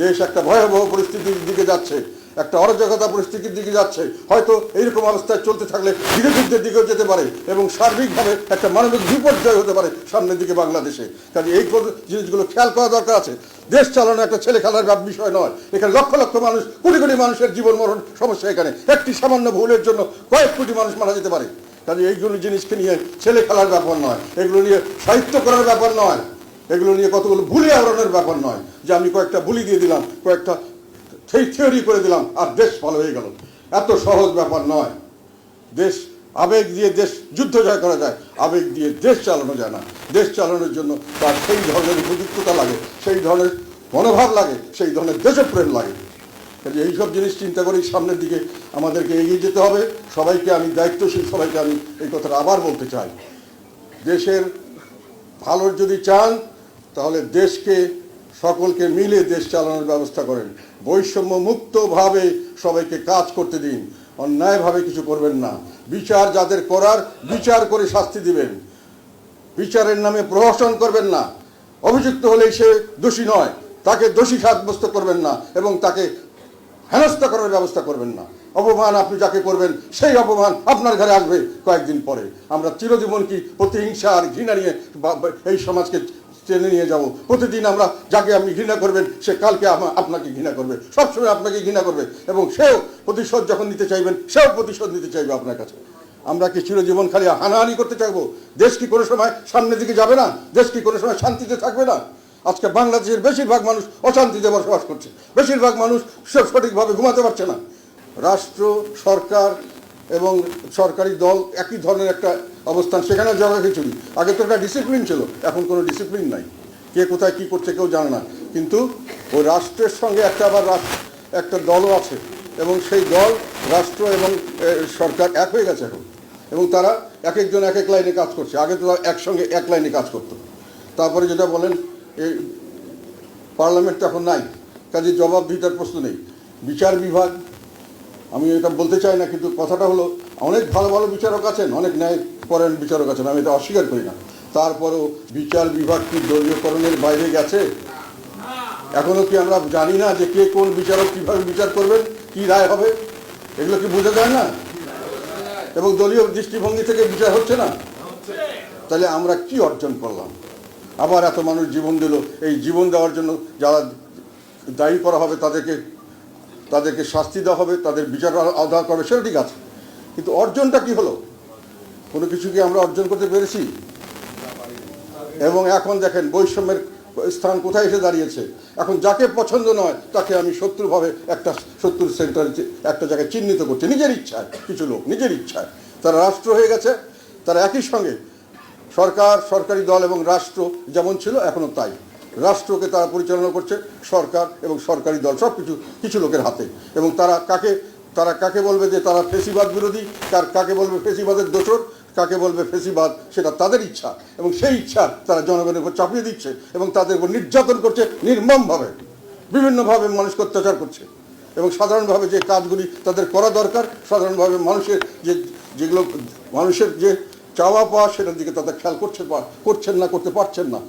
দেশ একটা ভয়াবহ পরিস্থিতির দিকে যাচ্ছে, একটা অরাজকতা পরিস্থিতির দিকে যাচ্ছে। হয়তো এইরকম অবস্থায় চলতে থাকলে গৃহযুদ্ধের দিকেও যেতে পারে এবং সার্বিকভাবে একটা মানবিক বিপর্যয় হতে পারে সামনের দিকে বাংলাদেশে। কাজে এই জিনিসগুলো খেয়াল করা দরকার আছে। দেশ চালানো একটা ছেলে খেলার বিষয় নয়। এখানে লক্ষ লক্ষ মানুষ, কোটি কোটি মানুষের জীবন মরণ সমস্যা এখানে। একটি সামান্য ভুলের জন্য কয়েক কোটি মানুষ মারা যেতে পারে। কাজে এইগুলো জিনিসকে নিয়ে ছেলে খেলার ব্যাপার নয়। এগুলো নিয়ে সাহিত্য করার ব্যাপার নয়। এগুলো নিয়ে কতগুলো ভুলে আওড়ানোর ব্যাপার নয়। যে আমি কয়েকটা বুলি দিয়ে দিলাম, কয়েকটা সেই থিওরি করে দিলাম, আর দেশ ভালো হয়ে গেল। এত সহজ ব্যাপার নয়। দেশ, আবেগ দিয়ে দেশ যুদ্ধ জয় করা যায়, আবেগ দিয়ে দেশ চালানো যায় না। দেশ চালানোর জন্য তার সেই ধরনের উপযুক্ততা লাগে, সেই ধরনের মনোভাব লাগে, সেই ধরনের দেশপ্রেম লাগে। কাজে এইসব জিনিস চিন্তা করেই সামনের দিকে আমাদেরকে এগিয়ে যেতে হবে। সবাইকে আমি দায়িত্বশীল, সবাইকে আমি এই কথাটা আবার বলতে চাই। দেশের ভালোর যদি চান তাহলে দেশকে, সকলকে মিলে দেশ চালানোর ব্যবস্থা করেন। বৈষম্য মুক্তভাবে সবাইকে কাজ করতে দিন। অন্যায়ভাবে কিছু করবেন না। বিচার যাদের করার, বিচার করে শাস্তি দিবেন। বিচারের নামে প্রহসন করবেন না। অভিযুক্ত হলেই সে দোষী নয়। তাকে দোষী সাব্যস্ত করবেন না এবং তাকে হেনস্থা করার ব্যবস্থা করবেন না। অপমান আপনি যাকে করবেন, সেই অপমান আপনার ঘরে আসবে কয়েকদিন পরে। আমরা চিরজীবন কি প্রতিহিংসা আর ঘৃণা নিয়ে এই সমাজকে টেনে নিয়ে যাব। প্রতিদিন আমরা যাকে আপনি ঘৃণা করবেন, সে কালকে আপনাকে ঘৃণা করবে। সবসময় আপনাকে ঘৃণা করবে এবং সেও প্রতিশোধ যখন নিতে চাইবেন, সেও প্রতিশোধ নিতে চাইবে আপনার কাছে। আমরা কি চিরজীবন খালি হানাহানি করতে চাইব? দেশ কি কোনো সময় সামনের দিকে যাবে না? দেশ কি কোনো সময় শান্তিতে থাকবে না? আজকে বাংলাদেশের বেশিরভাগ মানুষ অশান্তিতে বসবাস করছে। বেশিরভাগ মানুষ সঠিকভাবে ঘুমাতে পারছে না। রাষ্ট্র, সরকার এবং সরকারি দল একই ধরনের একটা অবস্থান, সেখানে জগা খিচুড়ি আগে তো একটা ডিসিপ্লিন ছিল, এখন কোনো ডিসিপ্লিন নাই। কে কোথায় কি করছে কেউ জানে না। কিন্তু ওই রাষ্ট্রের সঙ্গে একটা আবার রাষ্ট্র, একটা দলও আছে, এবং সেই দল, রাষ্ট্র এবং সরকার এক হয়ে গেছে এখন। এবং তারা এক একজন এক এক লাইনে কাজ করছে। আগে তো একসঙ্গে এক লাইনে কাজ করতো। তারপরে যেটা বলেন এই পার্লামেন্ট তো এখন নাই। কাজে জবাব জবাবদিহিতার প্রশ্ন নেই। বিচার বিভাগ, আমি এটা বলতে চাই না, কিন্তু কথাটা হলো, অনেক ভালো ভালো বিচারক আছেন, অনেক ন্যায় পরায়ণ বিচারক আছেন, আমি এটা অস্বীকার করি না। তারপরেও বিচার বিভাগ কি দলীয়করণের বাইরে গেছে? এখনও কি আমরা জানি না যে কে কোন বিচারক কীভাবে বিচার করবেন, কি রায় হবে? এগুলো কি বোঝা যায় না? এবং দলীয় দৃষ্টিভঙ্গি থেকে বিচার হচ্ছে না? তাহলে আমরা কি অর্জন করলাম? আবার এত মানুষ জীবন দিল, এই জীবন দেওয়ার জন্য যারা দায়ী করা হবে তাদেরকে তাদেরকে শাস্তি দেওয়া হবে, তাদের বিচার আদায় করবে, সেটা ঠিক আছে। কিন্তু অর্জনটা কি হলো? কোনো কিছু কি আমরা অর্জন করতে পেরেছি? এবং এখন দেখেন, বৈষম্যের স্থান কোথায় এসে দাঁড়িয়েছে? এখন যাকে পছন্দ নয়, তাকে আমি শত্রুভাবে একটা শত্রুর সেন্টার একটা জায়গায় চিহ্নিত করছে। নিজের ইচ্ছায়, কিছু লোক, নিজের ইচ্ছায়। তারা রাষ্ট্র হয়ে গেছে, তারা একই সঙ্গে সরকার, সরকারি দল এবং রাষ্ট্র যেমন ছিল এখনও তাই। রাষ্ট্রকে তারা পরিচালনা করছে, সরকার এবং সরকারি দল সব কিছু কিছু লোকের হাতে। এবং তারা কাকে তারা কাকে বলবে যে তারা ফেসিবাদ বিরোধী? কার কাকে বলবে ফেসিবাদের দোষর? কাকে বলবে ফেসিবাদ? সেটা তাদের ইচ্ছা। এবং সেই ইচ্ছা তারা জনগণের উপর চাপিয়ে দিচ্ছে এবং তাদের উপর নির্যাতন করছে নির্মমভাবে। বিভিন্নভাবে মানুষকে অত্যাচার করছে। এবং সাধারণভাবে যে কাজগুলি তাদের করা দরকার, সাধারণভাবে মানুষের যে, যেগুলো, মানুষের যে চাওয়া পাওয়া, সেটার দিকে তাদের খেয়াল করছে করছেন না, করতে পারছেন না।